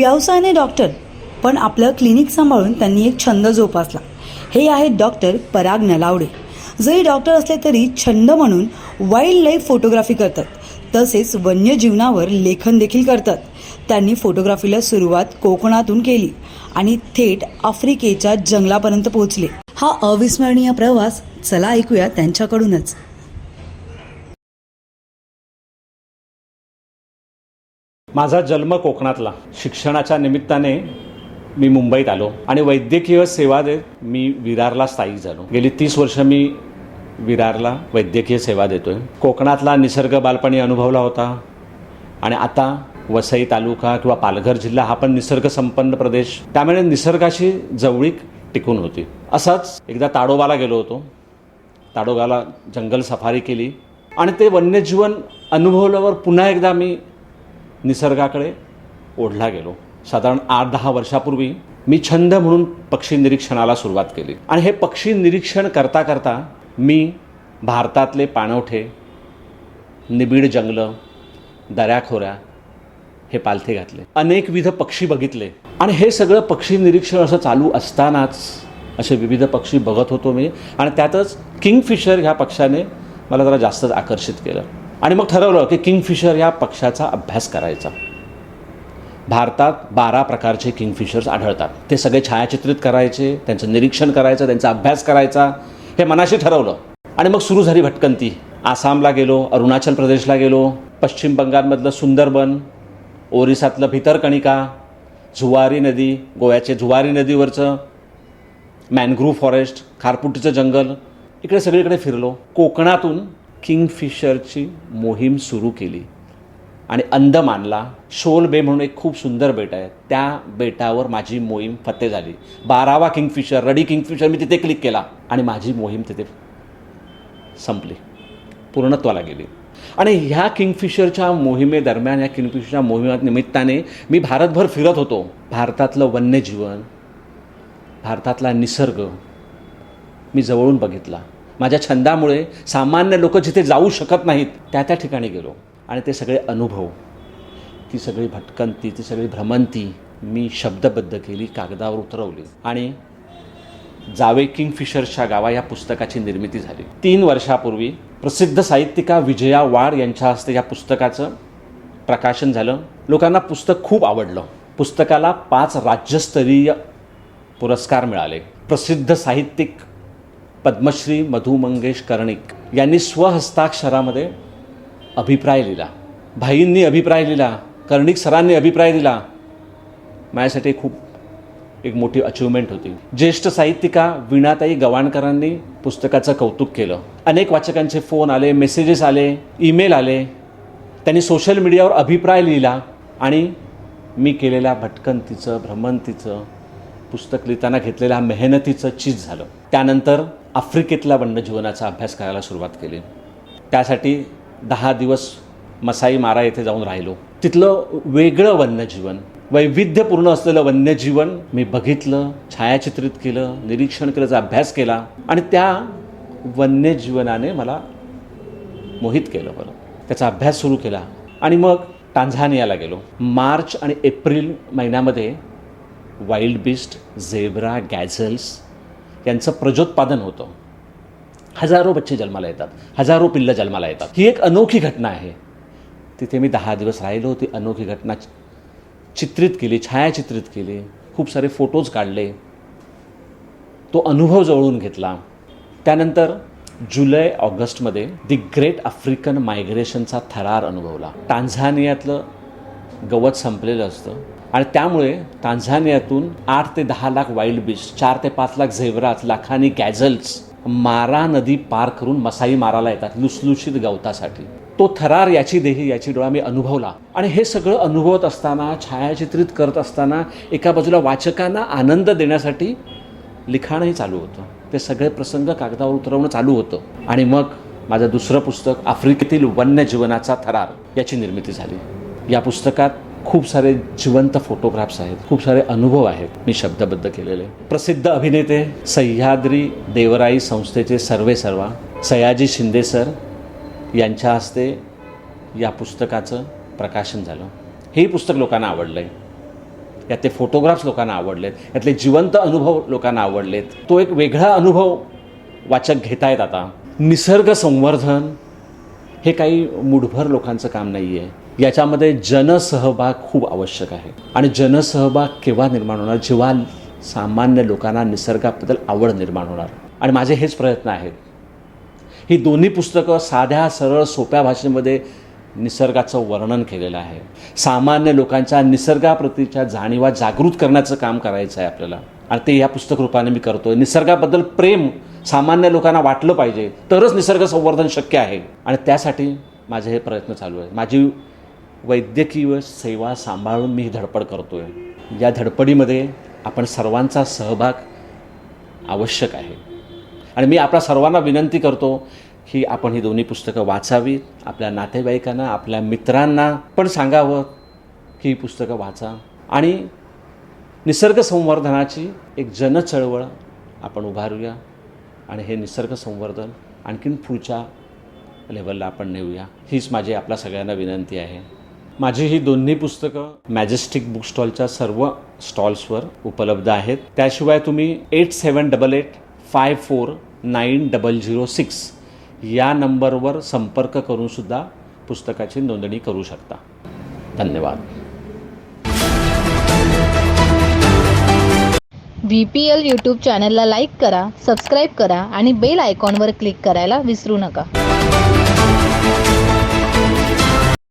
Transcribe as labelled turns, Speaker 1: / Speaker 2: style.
Speaker 1: व्यवसायाने डॉक्टर पण आपलं क्लिनिक सांभाळून त्यांनी एक छंद जोपासला. हे आहेत डॉक्टर पराग नलावडे जरी डॉक्टर असले तरी छंद म्हणून वाईल्ड लाईफ फोटोग्राफी करतात. तसेच वन्यजीवनावर लेखन देखील करतात. त्यांनी फोटोग्राफीला सुरुवात कोकणातून केली आणि थेट आफ्रिकेच्या जंगलापर्यंत पोहोचले. हा अविस्मरणीय प्रवास चला ऐकूया त्यांच्याकडूनच.
Speaker 2: माझा जन्म कोकणातला. शिक्षणाच्या निमित्ताने मी मुंबईत आलो आणि वैद्यकीय सेवा देत मी विरारला स्थायिक झालो. गेली तीस वर्ष मी विरारला वैद्यकीय सेवा देतोय. कोकणातला निसर्ग बालपणी अनुभवला होता आणि आता वसई तालुका किंवा पालघर जिल्हा हा पण निसर्गसंपन्न प्रदेश. त्यामुळे निसर्गाशी जवळीक टिकून होती. असाच एकदा ताडोबाला गेलो होतो. ताडोबाला जंगल सफारी केली आणि ते वन्यजीवन अनुभवल्यावर पुन्हा एकदा मी निसर्गाकडे ओढला गेलो. साधारण आठ दहा वर्षापूर्वी मी छंद म्हणून पक्षी निरीक्षणाला सुरुवात केली. आणि हे पक्षी निरीक्षण करता करता मी भारतातले पाणवठे निबिड जंगलं दऱ्याखोऱ्या हे पालथे घातले. अनेकविध पक्षी बघितले. आणि हे सगळं पक्षी निरीक्षण असं चालू असतानाच असे विविध पक्षी बघत होतो मी. आणि त्यातच किंगफिशर ह्या पक्षाने मला जरा जास्तच आकर्षित केलं. आणि मग ठरवलं की किंगफिशर या पक्षाचा अभ्यास करायचा. भारतात बारा प्रकारचे किंगफिशर्स आढळतात. ते सगळे छायाचित्रित करायचे त्यांचं निरीक्षण करायचं त्यांचा अभ्यास करायचा हे मनाशी ठरवलं. आणि मग सुरू झाली भटकंती. आसामला गेलो अरुणाचल प्रदेशला गेलो पश्चिम बंगालमधलं सुंदरबन ओरिसातलं भितरकणिका झुवारी नदी गोव्याचे झुवारी नदीवरचं मॅनग्रूव्ह फॉरेस्ट खारपुटीचं जंगल इकडे सगळीकडे फिरलो. कोकणातून किंगफिशरची मोहीम सुरू केली आणि अंदमानला शोल बे म्हणून एक खूप सुंदर बेट आहे. त्या बेटावर माझी मोहीम फते झाली. बारावा किंगफिशर रडी किंगफिशर मी तिथे क्लिक केला आणि माझी मोहीम तिथे संपली. पूर्णत्वाला गेली. आणि ह्या किंगफिशरच्या मोहिमेदरम्यान या किंगफिशरच्या मोहिमे निमित्ताने मी भारतभर फिरत होतो. भारतातलं वन्यजीवन भारतातला निसर्ग मी जवळून बघितला. माझ्या छंदामुळे सामान्य लोक जिथे जाऊ शकत नाहीत त्या त्या ठिकाणी गेलो. आणि ते सगळे अनुभव ती सगळी भटकंती ती सगळी भ्रमंती मी शब्दबद्ध केली कागदावर उतरवली. आणि जावे किंगफिशरच्या गावा या पुस्तकाची निर्मिती झाली. तीन वर्षापूर्वी प्रसिद्ध साहित्यिका विजया वाड यांच्या हस्ते या पुस्तकाचं प्रकाशन झालं. लोकांना पुस्तक खूप आवडलं. पुस्तकाला पाच राज्यस्तरीय पुरस्कार मिळाले. प्रसिद्ध साहित्यिक पद्मश्री मधु मंगेश कर्णिक यांनी स्वहस्ताक्षरामध्ये अभिप्राय लिहिला. भाईंनी अभिप्राय लिहिला कर्णिक सरांनी अभिप्राय दिला. माझ्यासाठी खूप एक मोठी अचिव्हमेंट होती. ज्येष्ठ साहित्यिका वीणाताई गवाणकरांनी पुस्तकाचं कौतुक केलं. अनेक वाचकांचे फोन आले मेसेजेस आले ईमेल आले. त्यांनी सोशल मीडियावर अभिप्राय लिहिला आणि मी केलेल्या भटकंतीचं भ्रमंतीचं पुस्तक लिहिताना घेतलेल्या मेहनतीचं चीज झालं. त्यानंतर आफ्रिकेतल्या वन्यजीवनाचा अभ्यास करायला सुरुवात केली. त्यासाठी दहा दिवस मसाई मारा येथे जाऊन राहिलो. तिथलं वेगळं वन्यजीवन वैविध्यपूर्ण असलेलं वन्यजीवन मी बघितलं छायाचित्रित केलं निरीक्षण केलं अभ्यास केला आणि त्या वन्यजीवनाने मला मोहित केलं बरं. त्याचा अभ्यास सुरू केला आणि मग टांझानियाला गेलो. मार्च आणि एप्रिल महिन्यामध्ये वाईल्ड बिस्ट झेब्रा गॅझल्स यांचं प्रजोत्पादन होतं. हजारो बच्चे जन्माला येतात हजारो पिल्लं जन्माला येतात. ही एक अनोखी घटना आहे. तिथे मी दहा दिवस राहिलो ती अनोखी घटना चित्रित केली छायाचित्रित केली. खूप सारे फोटोज काढले. तो अनुभव जवळून घेतला. त्यानंतर जुलै ऑगस्टमध्ये दी ग्रेट आफ्रिकन मायग्रेशनचा थरार अनुभवला. टांझानियातलं गवत संपलेलं असतं. आणि त्यामुळे तांझानियातून आठ ते दहा लाख वाईल्ड बीच चार ते पाच लाख झेवरात लाखांनी गॅझल्स मारा नदी पार करून मसाई माराला येतात लुसलुशीत गवतासाठी. तो थरार याची देही याची डोळा मी अनुभवला. आणि हे सगळं अनुभवत असताना छायाचित्रित करत असताना एका बाजूला वाचकांना आनंद देण्यासाठी लिखाणही चालू होतं. ते सगळे प्रसंग कागदावर उतरवणं चालू होतं. आणि मग माझं दुसरं पुस्तक आफ्रिकेतील वन्यजीवनाचा थरार याची निर्मिती झाली. या पुस्तकात खूप सारे जिवंत फोटोग्राफ्स आहेत खूप सारे अनुभव आहेत मी शब्दबद्ध केलेले. प्रसिद्ध अभिनेते सह्याद्री देवराई संस्थेचे सर्वे सर्वा सयाजी शिंदे सर यांच्या हस्ते या पुस्तकाचं प्रकाशन झालं. हेही पुस्तक लोकांना आवडलं आहे यातले फोटोग्राफ्स लोकांना आवडलेत. यातले जिवंत अनुभव लोकांना आवडलेत. तो एक वेगळा अनुभव वाचक घेतायत आता. निसर्ग संवर्धन हे काही मुठभर लोकांचं काम नाही आहे याच्यामध्ये जनसहभाग खूप आवश्यक आहे. आणि जनसहभाग केव्हा निर्माण होणार? जेव्हा सामान्य लोकांना निसर्गाबद्दल आवड निर्माण होणार. आणि माझे हेच प्रयत्न आहेत. ही दोन्ही पुस्तकं साध्या सरळ सोप्या भाषेमध्ये निसर्गाचं वर्णन केलेलं आहे. सामान्य लोकांच्या निसर्गाप्रतीच्या जाणीवा जागृत करण्याचं काम करायचं आहे आपल्याला. आणि ते या पुस्तक रूपाने मी करतोय. निसर्गाबद्दल प्रेम सामान्य लोकांना वाटलं पाहिजे तरच निसर्ग संवर्धन शक्य आहे. आणि त्यासाठी माझे हे प्रयत्न चालू आहे माझी वैद्यकीय सेवा सांभाळून मी धडपड करतो आहे या धडपडीमध्ये आपण सर्वांचा सहभाग आवश्यक आहे. आणि मी आपल्या सर्वांना विनंती करतो की आपण ही दोन्ही पुस्तकं वाचावीत आपल्या नातेवाईकांना आपल्या मित्रांना पण सांगावं की ही पुस्तकं वाचा. आणि निसर्ग संवर्धनाची एक जनचळवळ आपण उभारूया आणि हे निसर्ग संवर्धन आणखीन पुढच्या लेवलला आपण नेऊया. हीच माझी आपल्या सगळ्यांना विनंती आहे. माझी ही दोन्ही पुस्तकं मॅजेस्टिक बुक स्टॉलच्या सर्व स्टॉल्सवर उपलब्ध आहेत. त्याशिवाय तुम्ही eight seven double eight five four nine double zero six या नंबरवर संपर्क करूनसुद्धा पुस्तकाची नोंदणी करू शकता. धन्यवाद.
Speaker 3: व्ही पी एल यूट्यूब चॅनलला लाईक करा सबस्क्राईब करा आणि बेल आयकॉनवर क्लिक करायला विसरू नका.